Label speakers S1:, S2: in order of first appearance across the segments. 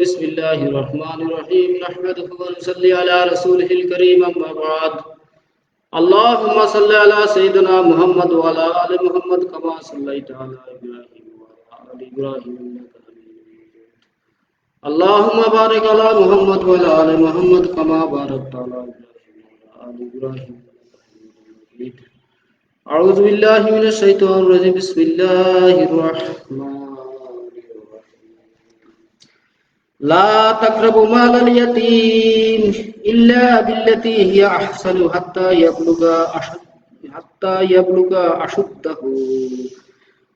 S1: بسم الله الرحمن الرحيم. نحمده ونصلي على رسوله الكريم أما بعد. اللهم صل على سيدنا محمد وعلى آل محمد كما صليت على إبراهيم وعلى آل إبراهيم إنك اللهم بارك على محمد وعلى آل محمد كما باركت على إبراهيم وعلى آل إبراهيم أعوذ بالله من الشيطان الرجيم. بسم الله الرحمن الرحيم لا تقربوا مال اليتيم إلا بالتي هي أحسن حتى يبلغ أشد حتى يبلغ أشده.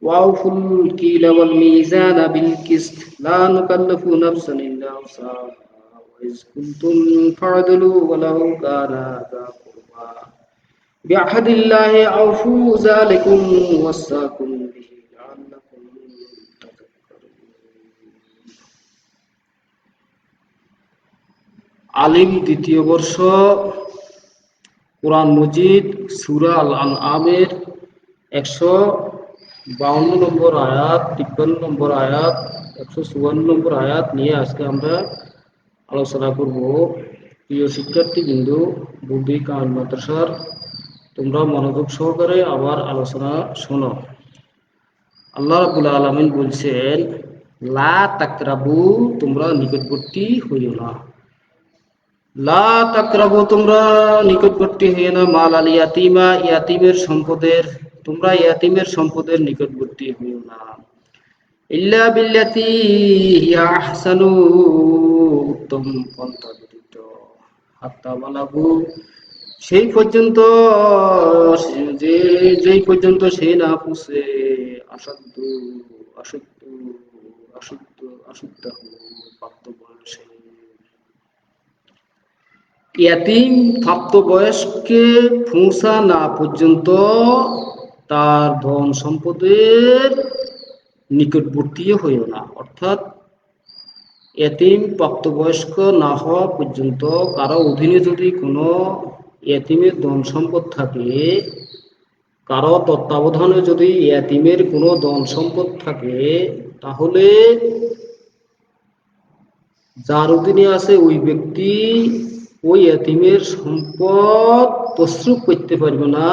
S1: وأوفوا الكيل والميزان بالقسط. لا نكلف نفسا إلا وسعها. وإذ كنتم فاعدلوا ولو كان ذا قربى. بعهد الله أوفوا ذلكم وصاكم আলিম দ্বিতীয় বর্ষ, কোরআন মজিদ, সুরা আল আমের একশো বাউন্ন নম্বর আয়াত, তিপ্পান্ন নম্বর আয়াত, একশো চুয়ান্ন নম্বর আয়াত নিয়ে আজকে আমরা আলোচনা করব। প্রিয় শিক্ষার্থী বিন্দু বুদ্ধি কান মাদ্রাসার, তোমরা মনোযোগ সহকারে আবার আলোচনা শোনো। আল্লাহ রাবুল আলমিন বলছেন, লা তাকরাবু, তোমরা নিকটবর্তী হইও না। লা তাকরাবু, তোমরা নিকটবর্তী হইও না মাল আল ইয়াতিমা, ইয়াতিমের সম্পদের, তোমরা ইয়াতিমের সম্পদের নিকটবর্তী হইও না। ইল্লা বিল্লাতি হিয়া আহসানু, উত্তম পন্থা ব্যতীত। হাত্তা বালাগু, সেই পর্যন্ত, যে, যেই পর্যন্ত সে না পুষে আসাধ্য আসক্ত আসক্ত আসক্ত প্রাপ্ত ইয়াতিম প্রাপ্ত বয়স্কে পৌঁছা না পর্যন্ত তার ধন সম্পদের নিকটবর্তী হইও না। অর্থাৎ এতিম প্রাপ্তবয়স্ক না হওয়া পর্যন্ত কারও অধীনে যদি কোনো এতিমের ধন সম্পদ থাকে, কারও তত্ত্বাবধানে যদি এতিমের কোনো ধন সম্পদ থাকে, তাহলে যার অধীনে আছে ওই ব্যক্তি ওই এতিমের সম্পদ তসরুপ করতে পারবে না,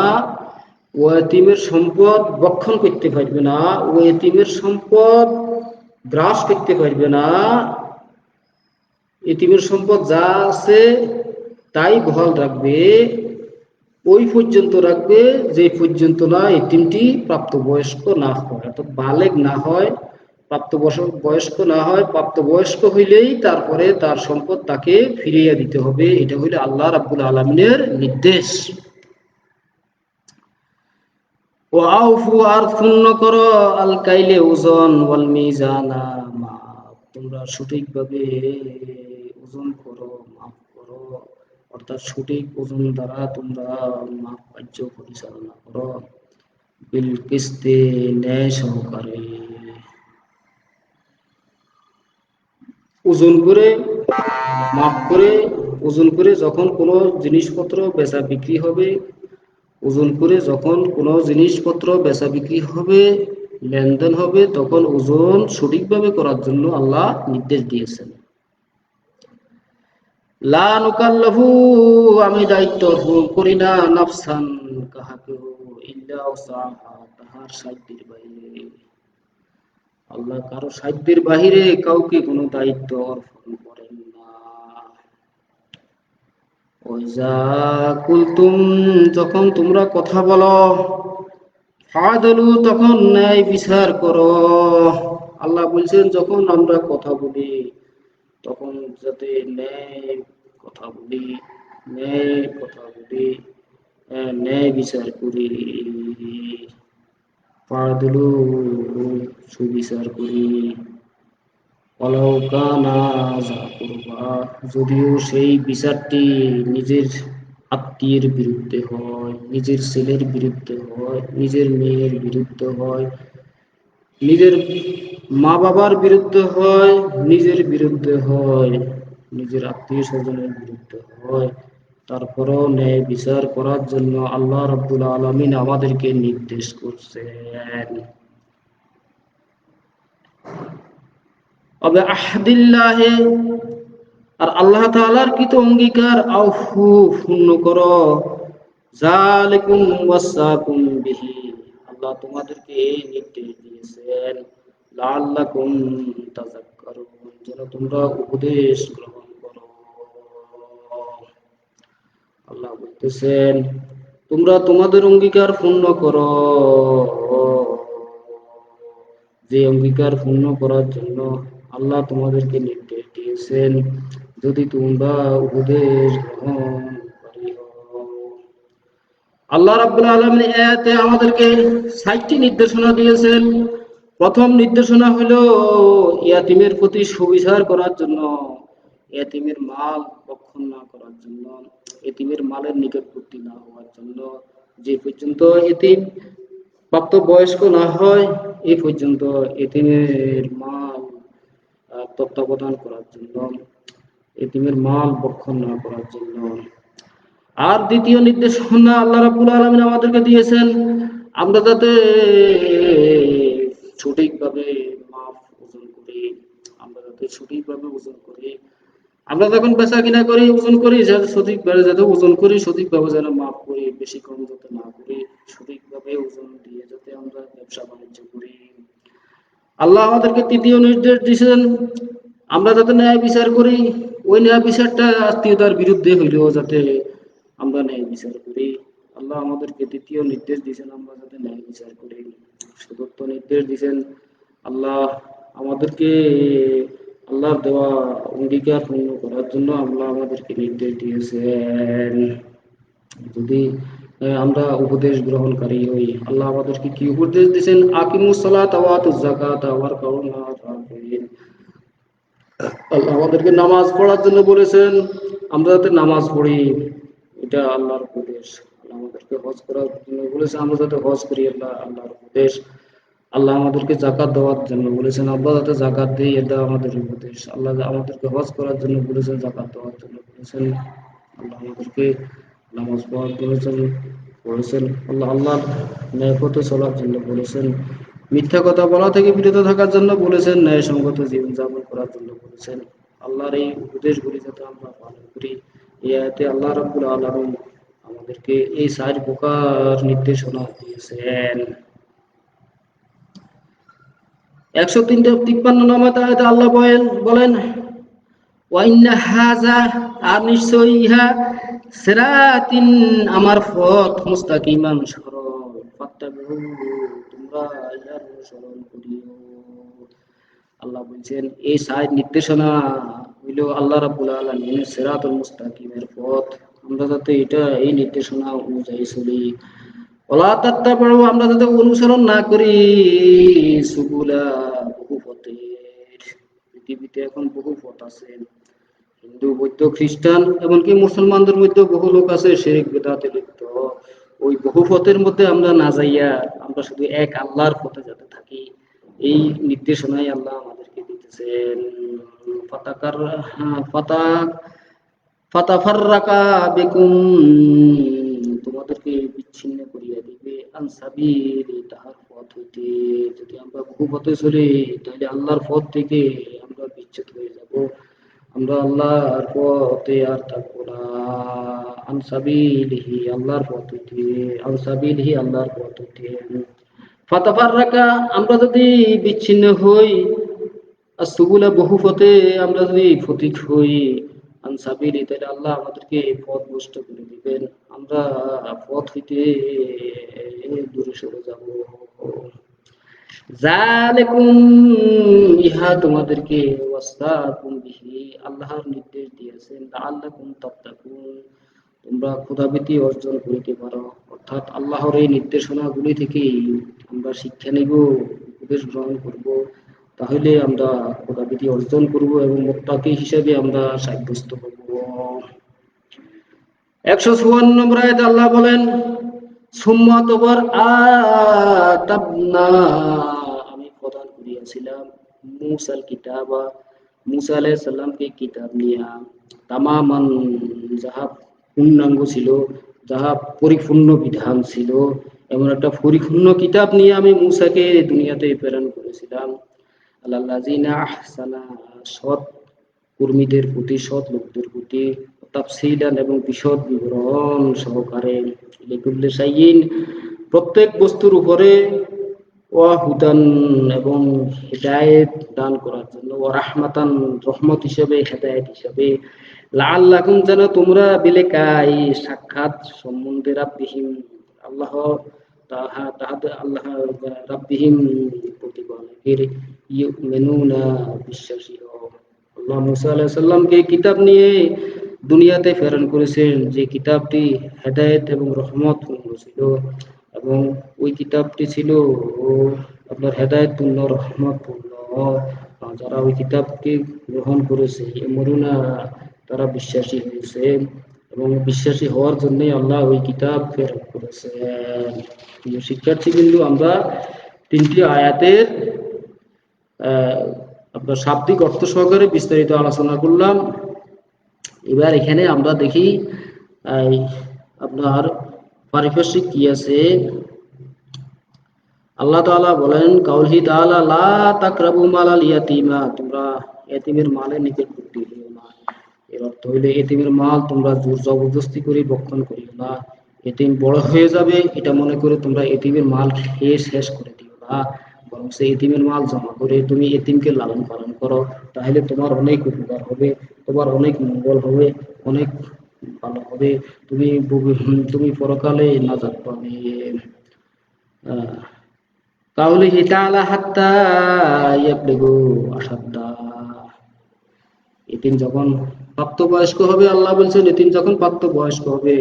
S1: ও এতিমের সম্পদ বক্ষণ করতে পারবে না, ও এতিমের সম্পদ গ্রাস করতে পারবে না। এতিমের সম্পদ যা আছে তাই বহাল রাখবে, ওই পর্যন্ত রাখবে যে পর্যন্ত না এতিমটি প্রাপ্তবয়স্ক না হয়, অর্থাৎ বালেগ না হয়। প্রাপ্ত বয়স্ক না হয় প্রাপ্ত বয়স্ক হইলেই তারপরে তার সম্পদ তাকে ফিরিয়ে দিতে হবে। এটা হইলে আল্লাহ রাব্বুল আলমিনের নির্দেশ। করো। আল কাইলে ওজন মাপ তোমরা সঠিকভাবে ওজন করো, মাপ করো। অর্থাৎ সঠিক ওজন দ্বারা তোমরা মাপ কার্য পরিচালনা করো। কিস্তে ন্যায় সহকারে। ওজন করে, মাপ করে, ওজন করে যখন কোনো জিনিসপত্র বেচা বিক্রি হবে, ওজন করে যখন কোনো জিনিসপত্র বেচা বিক্রি হবে, লেনদেন হবে, তখন ওজন সঠিকভাবে করার জন্য আল্লাহ নির্দেশ দিয়েছেন। লা নুকাল্লাফু, আমি দায়িত্ব করি না নাফসান কাহাকে ইল্লা তাহার সাধ্যের বাইরে। আল্লাহ কারও সাধ্যের বাহিরে কাউকে কোনো দায়িত্ব অর্পণ করেন না। কুলতুম, যখন তোমরা কথা বলো, ফাদলু, তখন ন্যায় বিচার করো। আল্লাহ বলছেন, যখন আমরা কথা বলি, তখন যাতে ন্যায় কথা বলি, ন্যায় কথা বলি ন্যায় বিচার করি। ফাদলু সুবিচার করি। অলঙ্কা না করবা, যদিও সেই বিচারটি নিজের আত্মীয়ের বিরুদ্ধে হয়, নিজের ছেলের বিরুদ্ধে হয়, নিজের মেয়ের বিরুদ্ধে হয়, নিজের মা বাবার বিরুদ্ধে হয়, নিজের বিরুদ্ধে হয়, নিজের আত্মীয় স্বজনের বিরুদ্ধে হয়। তারপরেও ন্যায় বিচার করার জন্য আল্লাহ রাব্বুল আলমিন আমাদেরকে নির্দেশ করছেন। আর আল্লাহ তাআলার কৃত অঙ্গীকার আউফু পূর্ণ করো। জালিকুম ওয়াসাকুম আল্লাহ তোমাদেরকে নির্দেশ দিয়েছেন যেন তোমরা উপদেশ গ্রহণ করো আল্লাহ বলতেছেন, তোমরা তোমাদের অঙ্গীকার পূর্ণ করো। যে অঙ্গীকার পূর্ণ করার জন্য আল্লাহ তোমাদেরকে নির্দেশ দিয়েছেন, যদি তোমরা উপদেশ গ্রহণকারী হও। আল্লাহ রাব্বুল আলামিন এতে আমাদেরকে সাতটি নির্দেশনা দিয়েছেন। প্রথম নির্দেশনা হলো ইয়াতিমের প্রতি সুবিচার করার জন্য এতিমের মাল ভক্ষণ না করার জন্য। এতিমের মালের নিকটবর্তী না হওয়ার জন্য যে পর্যন্ত এতিম প্রাপ্ত বয়স্ক না হয়, এ পর্যন্ত এতিমের মাল তত্ত্বাবধান করার জন্য, এতিমের মাল ভক্ষণ না করার জন্য। আর দ্বিতীয় নির্দেশনা আল্লাহ রাব্বুল আলামিন আমাদেরকে দিয়েছেন, আমরা যাতে সঠিকভাবে মাপ ওজন করি, আমরা যাতে সঠিকভাবে ওজন করি। আমরা যখন বেচা কিনা করি, ওজন করি সঠিকভাবে যাতে ওজন করি সঠিকভাবে যেন মাপ করি, বেশি কম যাতে না করি সঠিকভাবে ওজন দিয়ে যাতে আমরা ব্যবসা বাণিজ্য করি। আল্লাহ আমাদেরকে তৃতীয় নির্দেশ দিয়েছেন, আমরা যাতে ন্যায় বিচার করি, ওই ন্যায় বিচারটা আত্মীয়তার বিরুদ্ধে হইলেও যাতে আমরা ন্যায় বিচার করি। আল্লাহ আমাদেরকে তৃতীয় নির্দেশ দিয়েছেন, আমরা যাতে ন্যায় বিচার করি। চতুর্থ নির্দেশ দিয়েছেন, আল্লাহ আমাদেরকে আল্লাহর দেওয়া অঙ্গীকার পূর্ণ করার জন্য আল্লাহ আমাদেরকে নির্দেশ দিয়েছেন। যদি আমরা উপদেশ গ্রহণকারী হই, আল্লাহ আমাদেরকে কি উপদেশ দিয়েছেন? আকিমুস সালাত ওয়া আতুজ যাকাত ওয়ার কাউনা রাকিন আল্লাহ আমাদেরকে নামাজ পড়ার জন্য বলেছেন, আমরা যাতে নামাজ পড়ি, এটা আল্লাহর উপদেশ। আল্লাহ আমাদেরকে হজ করার জন্য বলেছেন, আমরা যাতে হজ করি, আল্লাহ আল্লাহর উপদেশ। আল্লাহ আমাদেরকে জাকাত দেওয়ার জন্য বলেছেন আল্লাহ যাতে জাকাত দিই এটা আমাদের উপদেশ। আল্লাহ আমাদেরকে হজ করার জন্য বলেছেন, জাকাত দেওয়ার জন্য বলেছেন। আল্লাহ আমাদেরকে নামাজ পড়ার বলেছেন বলেছেন। আল্লাহ আল্লাহ ন্যায় পথে চলার জন্য বলেছেন। মিথ্যা কথা বলা থেকে বিরত থাকার জন্য বলেছেন, ন্যায়সঙ্গত জীবন যাপন করার জন্য বলেছেন। আল্লাহর এই উপদেশগুলি যাতে আমরা পালন করি, এই আয়াতে আল্লাহ রাব্বুল আলামিন আমাদেরকে এই চার প্রকার নির্দেশনা দিয়েছেন। একশো তিনটে তিপ্পান্ন নম্বর আল্লাহ বলেন আর ইহা আমার পথ তোমরা অনুসরণ আল্লাহ বলছেন এই সাইড নির্দেশনা হইল আল্লাহ রাব্বুল আলামিন সিরাতুল মুস্তাকিমের পথ। আমরা যাতে এটা, এই নির্দেশনা অনুযায়ী চলি। আমরা যাতে অনুসরণ না করি সুবুলা বহু পথের পৃথিবীতে এখন বহু পথ আছে। হিন্দু বৌদ্ধ খ্রিস্টান এমনকি মুসলমানদের মধ্যে বহু লোক আছে শেরিক বেদাতে লিপ্ত। ওই বহু পথের মধ্যে আমরা না যাইয়া আমরা শুধু এক আল্লাহর পথে যাতে থাকি। এই নির্দেশনাই আল্লাহ আমাদেরকে দিতেছেন। ফাতাকার হ্যাঁ, ফাতা ফাতাফাররাকা বিকুম তোমাদেরকে বিচ্ছিন্ন করিয়া দিবে। তাহার পথ হইতে যদি আমরা বহু পথে চলি তাহলে আল্লাহর পথ থেকে আমরা বিচ্ছেদ হয়ে যাব। আমরা আল্লাহর পথে আর থাকব আল্লাহর পথ হইতে আল্লাহর পথ হইতে। ফাতাফাররাকা, আমরা যদি বিচ্ছিন্ন হই, আর সুগুলা বহু পথে আমরা যদি ফতিক হই আনসাবিলি তাহলে আল্লাহ আমাদেরকে পথ নষ্ট করে দিবেন। আমরা পথ হইতে দূরে সরে যাব। জালেকুম ইহা তোমাদেরকে বিহি আল্লাহর নির্দেশ দিয়েছেন তোমরা অর্জন করিতে পারো। অর্থাৎ আল্লাহর এই নির্দেশনাগুলি থেকে আমরা শিক্ষা নিব, উপদেশ গ্রহণ করব। তাহলে আমরা ক্ষুধাবৃত্তি অর্জন করব এবং মোত্তাকি হিসেবে আমরা সাব্যস্ত হব। একশো চুয়ান্ন নম্বর আল্লাহ বলেন, সুম্মা তোবার আতাবনা। আমি প্রদান করিয়াছিলাম মুসাল কিতাবা, মুসা আলাইহিস সালামকে কিতাব নিয়া। তামামান যাহা পূর্ণাঙ্গ ছিল, যাহা পরিপূর্ণ বিধান ছিল, এমন একটা পরিপূর্ণ কিতাব নিয়ে আমি মুসাকে দুনিয়াতে প্রেরণ করেছিলাম। আল্লাযিনা আহসানা সৎ কর্মীদের প্রতি, সৎ লোকদের প্রতি তাফসিলান এবং বিশদ বিবরণ সহকারে প্রত্যেক বস্তুর উপরে ওয়াহুদান এবং হেদায়েত দান করার জন্য ও রাহমাতান রহমত হিসেবে, হেদায়েত হিসেবে। লাআল্লাকুম যেন তোমরা বিলেকাই সাক্ষাৎ সম্বন্ধে রাব্বিহিম, আল্লাহ তাহা তাহাদের আল্লাহ রাব্বিহিম প্রতিপালকের ইউমিনুনা বিশ্বাসী হও। আল্লাহ মুসা কিতাব নিয়ে দুনিয়াতে প্রেরণ করেছেন যে কিতাবটি হেদায়েত এবং রহমত পূর্ণ ছিল এবং ওই কিতাবটি ছিল আপনার হেদায়ত পূর্ণ, রহমত পূর্ণ। যারা ওই কিতাবকে গ্রহণ করেছে মরুনা তারা বিশ্বাসী হয়েছে এবং বিশ্বাসী হওয়ার জন্য আল্লাহ ওই কিতাব প্রেরণ করেছেন। শিক্ষার্থী কিন্তু আমরা তিনটি আয়াতের আপনার শাব্দিক অর্থ সহকারে বিস্তারিত আলোচনা করলাম। এবার এখানে আমরা দেখি আপনার পারিপার্শ্বিক কি আছে? আল্লাহ তাআলা বলেন, কাউলহি তাআলা, লা তাকরাবু মালাল ইয়াতিমা তোমরা মালের হইও না। এর অর্থ হইলে মাল তোমরা জোর জবরদস্তি করে বক্ষণ করিও না। এতিম বড় হয়ে যাবে, এটা মনে করে তোমরা এতিমের মাল খেয়ে শেষ করে দিও না। বরং সেই এতিমের মাল জমা করে তুমি এতিমকে লালন পালন করো, তাহলে তোমার অনেক উপকার হবে। তোমার অনেক মঙ্গল হবে, অনেক ভালো হবে। তুমি তুমি পরকালে নাজাত পাবে। তাহলে এটা আলা হাত্তা ইয়াবলিগু আসাদ্দা এতিম যখন প্রাপ্তবয়স্ক হবে, আল্লাহ বলছেন, এতিম যখন প্রাপ্তবয়স্ক হবে,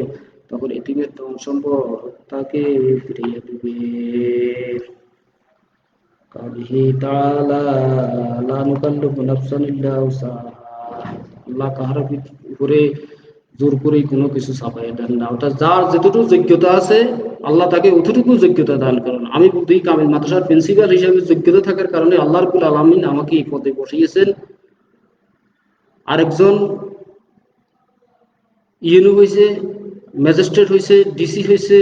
S1: তখন এতিমের ধন সম্পদ তাকে ফিরিয়ে দেবে। কাবিহি তাআলা লা নুকাল্লিফু নাফসান ইল্লা উসাহা আল্লাহ কাহার উপরে, জোর করেই কোনো কিছু ছাপাই দেন না। অর্থাৎ যার যেটুকু যোগ্যতা আছে, আল্লাহ তাকে অতটুকু যোগ্যতা দান করেন। আমি বুদ্ধি কামিল মাদ্রাসার প্রিন্সিপাল হিসেবে যোগ্যতা থাকার কারণে আল্লাহর কুল আলমিন আমাকে এই পদে বসিয়েছেন। আরেকজন ইউনো হয়েছে ম্যাজিস্ট্রেট হয়েছে ডিসি হয়েছে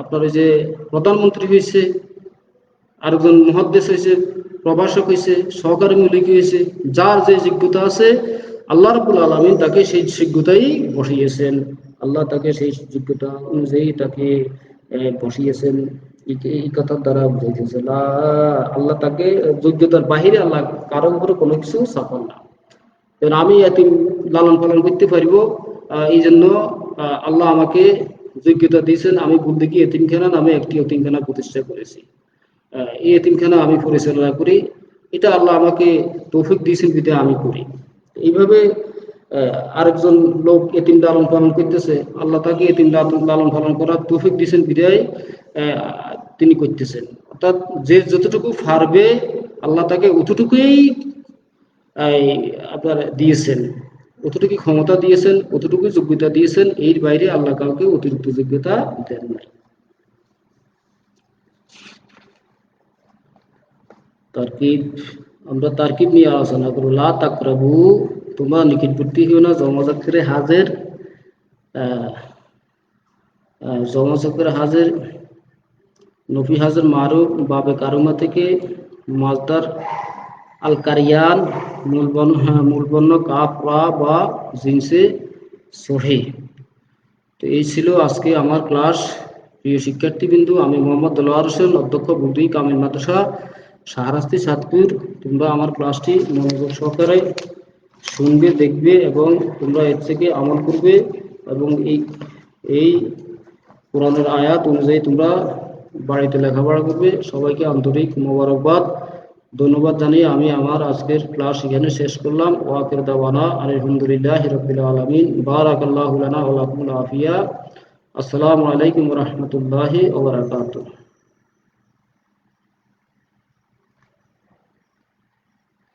S1: আপনার ওই যে প্রধানমন্ত্রী হয়েছে আরেকজন মহাদ্দেশ হয়েছে প্রভাষক হয়েছে সহকারী মূলিক হয়েছে যার যে যোগ্যতা আছে, আল্লাহ রবুল আলমিন তাকে সেই যোগ্যতাই বসিয়েছেন। আল্লাহ তাকে সেই যোগ্যতা অনুযায়ী তাকে বসিয়েছেন। এই কথার দ্বারা বুঝাইতেছে আল্লাহ তাকে যোগ্যতার বাহিরে আল্লাহ কারও উপরে কোনো কিছু চাপান না। আমি এতিম লালন পালন করতে পারব এই জন্য আল্লাহ আমাকে যোগ্যতা দিয়েছেন, আমি বুদ্ধিকি এতিমখানা নামে একটি এতিমখানা প্রতিষ্ঠা করেছি। এই এতিমখানা আমি পরিচালনা করি। এটা আল্লাহ আমাকে তৌফিক দিয়েছেন বিধে আমি করি। এইভাবে আরেকজন লোক এতিম লালন পালন করতেছে, আল্লাহ তাকে এতিম লালন পালন করার তৌফিক দিয়েছেন বিদায় তিনি করতেছেন। অর্থাৎ যে যতটুকু পারবে, আল্লাহ তাকে অতটুকুই আপনার দিয়েছেন। অতটুকু ক্ষমতা দিয়েছেন অতটুকু যোগ্যতা দিয়েছেন, এর বাইরে আল্লাহ কাউকে অতিরিক্ত যোগ্যতা দেন নাই। তারকিব আমরা তারকিব নিয়ে আলোচনা করব। লা তাকরাবু তোমরা নিকটবর্তী হইও না জমাজাক্ষরে হাজের জমাজাক্ষরে হাজের নফি হাজের মারুফ বাবে কারুমা থেকে মাজদার আল কারিয়ান মূলবর্ণ হ্যাঁ, মূলবর্ণ কাপ রা বা জিন্সে সহে। তো এই ছিল আজকে আমার ক্লাস। প্রিয় শিক্ষার্থীবৃন্দু আমি মোহাম্মদ দলোয়ার হোসেন অধ্যক্ষ বুদ্ধি কামিল মাদ্রাসা। সাহারাস্তি সাতপুর, তোমরা আমার ক্লাসটি মনোযোগ সহকারে শুনবে, দেখবে এবং তোমরা এর থেকে আমল করবে এবং এই এই কোরআনের আয়াত অনুযায়ী তোমরা বাড়িতে লেখাপড়া করবে। সবাইকে আন্তরিক মোবারকবাদ। ধন্যবাদ জানিয়ে আমি আমার আজকের ক্লাস এখানে শেষ করলাম। ওয়াকের দাওয়ানা আলহামদুলিল্লাহ রবিল আলমিন। বারাকাল্লাহ লানা ওয়া আফিয়া। আসসালামু আলাইকুম রহমতুল্লাহি ওবরাকাতুহ